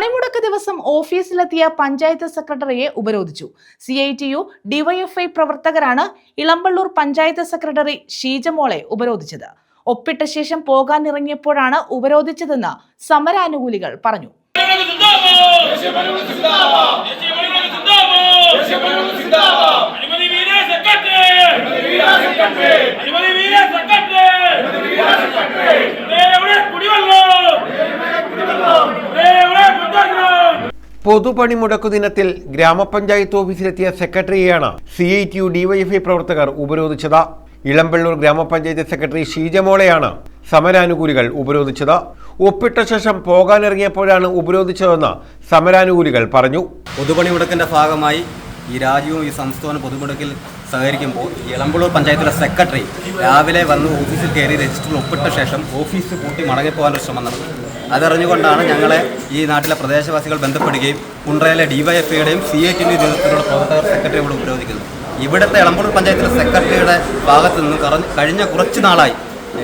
പണിമുടക്ക് ദിവസം ഓഫീസിലെത്തിയ പഞ്ചായത്ത് സെക്രട്ടറിയെ ഉപരോധിച്ചു. C I T U DYFI പ്രവർത്തകരാണ് ഇളമ്പള്ളൂർ പഞ്ചായത്ത് സെക്രട്ടറി ഷീജമോളെ ഉപരോധിച്ചത്. ഒപ്പിട്ട ശേഷം പോകാനിറങ്ങിയപ്പോഴാണ് ഉപരോധിച്ചതെന്ന് സമരാനുകൂലികൾ പറഞ്ഞു അഴിമതി വീര സെക്രട്ടറി അഴിമതി വീര സെക്രട്ടറി എവിടെ കുടിവെള്ളം എവിടെ പുസ്തകം പൊതുപണിമുടക്കു ദിനത്തിൽ ഗ്രാമപഞ്ചായത്ത് ഓഫീസിലെത്തിയ സെക്രട്ടറിയെയാണ് C I T U DYFI പ്രവർത്തകർ ഉപരോധിച്ചത്. ഇളമ്പള്ളൂർ ഗ്രാമപഞ്ചായത്ത് സെക്രട്ടറി ഷീജമോളെയാണ് സമരാനുകൂലികൾ ഉപരോധിച്ചത്. ഒപ്പിട്ട ശേഷം പോകാനിറങ്ങിയപ്പോഴാണ് ഉപരോധിച്ചതെന്ന് സമരാനുകൂലികൾ പറഞ്ഞു. പൊതുപണിമുടക്കിന്റെ ഭാഗമായി ഈ രാജ്യവും ഈ സംസ്ഥാന പൊതുമുടക്കിൽ സഹകരിക്കുമ്പോൾ ഇളമ്പുള്ളൂർ പഞ്ചായത്തിലെ സെക്രട്ടറി രാവിലെ വന്ന് ഓഫീസിൽ കയറി രജിസ്റ്ററിൽ ഒപ്പിട്ട ശേഷം ഓഫീസ് കൂട്ടി മടങ്ങിപ്പോകാനൊരു ശ്രമം നടന്നു. അതറിഞ്ഞുകൊണ്ടാണ് ഞങ്ങളെ ഈ നാട്ടിലെ പ്രദേശവാസികൾ ബന്ധപ്പെടുകയും കുണ്ട്രയിലെ ഡിവൈഎഫ്ഐയുടെയും സി ഐ ടിയുടെ നേതൃത്വത്തിലുള്ള പ്രവർത്തകർ സെക്രട്ടറി ഇവിടെ ഉപരോധിക്കുന്നത്. ഇവിടുത്തെ ഇളമ്പൂർ പഞ്ചായത്തിലെ സെക്രട്ടറിയുടെ ഭാഗത്തു നിന്നും കഴിഞ്ഞ കുറച്ച് നാളായി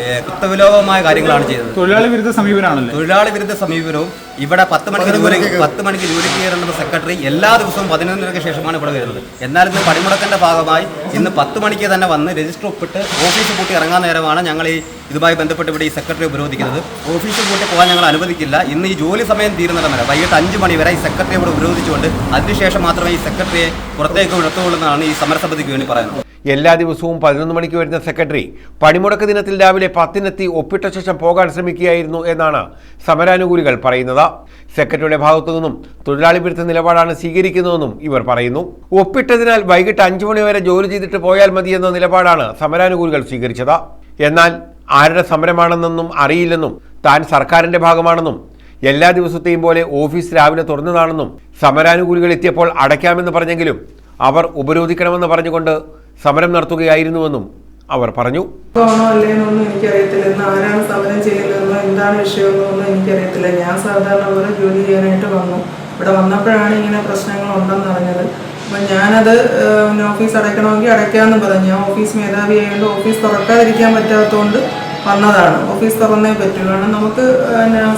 ഏഹ്, കുത്തവിലോപമായ കാര്യങ്ങളാണ് ചെയ്തത്. തൊഴിലാളി വിരുദ്ധ സമീപനമാണല്ലേ? തൊഴിലാളി വിരുദ്ധ സമീപനവും ഇവിടെ പത്ത് മണിക്ക് ജോലി പത്ത് മണിക്ക് ജോലിക്ക് കയറുന്ന സെക്രട്ടറി എല്ലാ ദിവസവും പതിനൊന്നരയ്ക്ക് ശേഷമാണ് ഇവിടെ വരുന്നത്. എന്നാൽ ഇന്ന് പണിമുടക്കിന്റെ ഭാഗമായി ഇന്ന് പത്ത് മണിക്ക് തന്നെ വന്ന് രജിസ്റ്റർ ഒപ്പിട്ട് ഓഫീസ് പൂട്ടി ഇറങ്ങാൻ നേരമാണ് ഞങ്ങൾ ഈ ഇതുമായി ബന്ധപ്പെട്ട് ഇവിടെ ഈ സെക്രട്ടറി ഉപരോധിക്കുന്നത്. ഓഫീസ് പൂട്ടി പോകാൻ ഞങ്ങൾ അനുവദിക്കില്ല. ഇന്ന് ഈ ജോലി സമയം തീരുന്നിടം വരെ വൈകിട്ട് അഞ്ച് മണി വരെ ഈ സെക്രട്ടറി ഇവിടെ ഉപരോധിച്ചുകൊണ്ട് അതിനുശേഷം മാത്രമേ ഈ സെക്രട്ടറിയെ പുറത്തേക്ക് വിടത്തുള്ളൂ എന്നാണ് ഈ സമരസമിതിക്ക് വേണ്ടി പറയുന്നത്. എല്ലാ ദിവസവും പതിനൊന്ന് മണിക്ക് വരുന്ന സെക്രട്ടറി പണിമുടക്ക് ദിനത്തിൽ രാവിലെ പത്തിനെത്തി ഒപ്പിട്ട ശേഷം പോകാൻ ശ്രമിക്കുകയായിരുന്നു എന്നാണ് സമരാനുകൂലികൾ പറയുന്നത്. സെക്രട്ടറിയുടെ ഭാഗത്തു നിന്നും തൊഴിലാളി വിരുദ്ധ നിലപാടാണ് സ്വീകരിക്കുന്നതെന്നും ഇവർ പറയുന്നു. ഒപ്പിട്ടതിനാൽ വൈകിട്ട് അഞ്ചു മണിവരെ ജോലി ചെയ്തിട്ട് പോയാൽ മതിയെന്ന നിലപാടാണ് സമരാനുകൂലികൾ സ്വീകരിച്ചത്. എന്നാൽ ആരുടെ സമരമാണെന്നൊന്നും അറിയില്ലെന്നും താൻ സർക്കാരിന്റെ ഭാഗമാണെന്നും എല്ലാ ദിവസത്തെയും പോലെ ഓഫീസ് രാവിലെ തുറന്നതാണെന്നും സമരാനുകൂലികൾ എത്തിയപ്പോൾ അടയ്ക്കാമെന്ന് പറഞ്ഞെങ്കിലും അവർ ഉപരോധിക്കണമെന്ന് പറഞ്ഞുകൊണ്ട് സമരം നടത്തുകയായിരുന്നുവെന്നും അവർ പറഞ്ഞു. സമരം എന്താണ് ഞാൻ സാധാരണ ജോലി ഇവിടെ വന്നപ്പോഴാണ് ഇങ്ങനെ പ്രശ്നങ്ങൾ ഉണ്ടെന്ന് അറിഞ്ഞത്. അപ്പം ഞാനത് ഓഫീസ് അടയ്ക്കണമെങ്കിൽ അടയ്ക്കാമെന്ന് പറഞ്ഞു. ഞാൻ ഓഫീസ് മേധാവി ആയതുകൊണ്ട് ഓഫീസ് തുറക്കാതിരിക്കാൻ പറ്റാത്തതുകൊണ്ട് വന്നതാണ്. ഓഫീസ് തുറന്നേ പറ്റുള്ളൂ കാരണം നമുക്ക്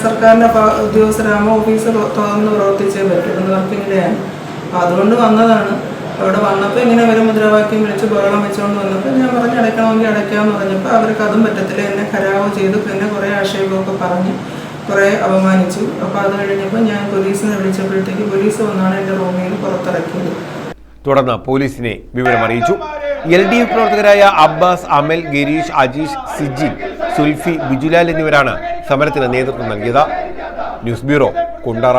സർക്കാരിന്റെ ഉദ്യോഗസ്ഥരാകുമ്പോൾ ഓഫീസ് തുറന്ന് പ്രവർത്തിച്ചേ പറ്റുള്ളൂ നിവർത്തിങ്ങനെയാണ് അപ്പം അതുകൊണ്ട് വന്നതാണ്. അവിടെ വന്നപ്പോൾ ഇങ്ങനെ ഒരു മുദ്രാവാക്യം വിളിച്ച് ബഹളം വെച്ചുകൊണ്ട് വന്നപ്പോൾ ഞാൻ പറഞ്ഞ് അടയ്ക്കണമെങ്കിൽ അടയ്ക്കാമെന്ന് പറഞ്ഞപ്പോൾ അവർക്ക് അതും പറ്റത്തില്ല. എന്നെ കരാവ് ചെയ്തു. പിന്നെ കുറേ ആക്ഷേപമൊക്കെ പറഞ്ഞ്. കുറേ അപമാനിച്ചു. അപ്പോൾ അത് കഴിഞ്ഞപ്പോൾ ഞാൻ പോലീസിനെ വിളിച്ചപ്പോഴത്തേക്ക് പോലീസ് വന്നാണ് എന്റെ റൂമിൽ നിന്ന് പുറത്തിറക്കിയത്. തുടർന്ന് പോലീസിനെ വിവരം അറിയിച്ചു. എൽ ഡി എഫ് പ്രവർത്തകരായ അബ്ബാസ് അമൽ ഗിരീഷ് അജീഷ് സിജിൻ സുൽഫി ബിജുലാൽ എന്നിവരാണ് സമരത്തിന് നേതൃത്വം നൽകിയത്. News bureau Kundara.